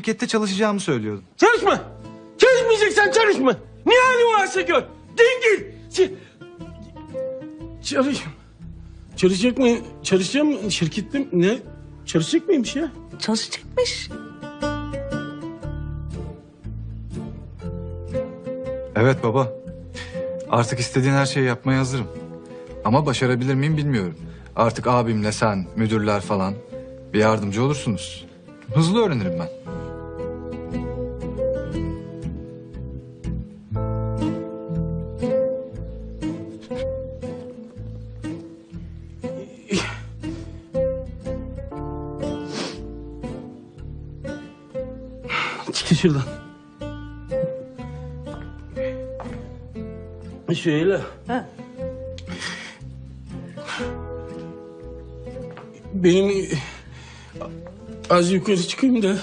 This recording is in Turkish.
şirkette çalışacağımı söylüyordum. Çalışma. Çalışmayacaksan çalışma. Ne hali varsa gör. Dingil. Ç- Çalış. Çalışacak mı? Çalışacağım mı? Şirkette mi? Ne? Çalışacak mıymış ya? Çalışacakmış. Evet baba. Artık istediğin her şeyi yapmaya hazırım. Ama başarabilir miyim bilmiyorum. Artık abimle sen, müdürler falan bir yardımcı olursunuz. Hızlı öğrenirim ben. Çıkın şuradan. Şöyle. Ha. Benim az yukarı çıkayım da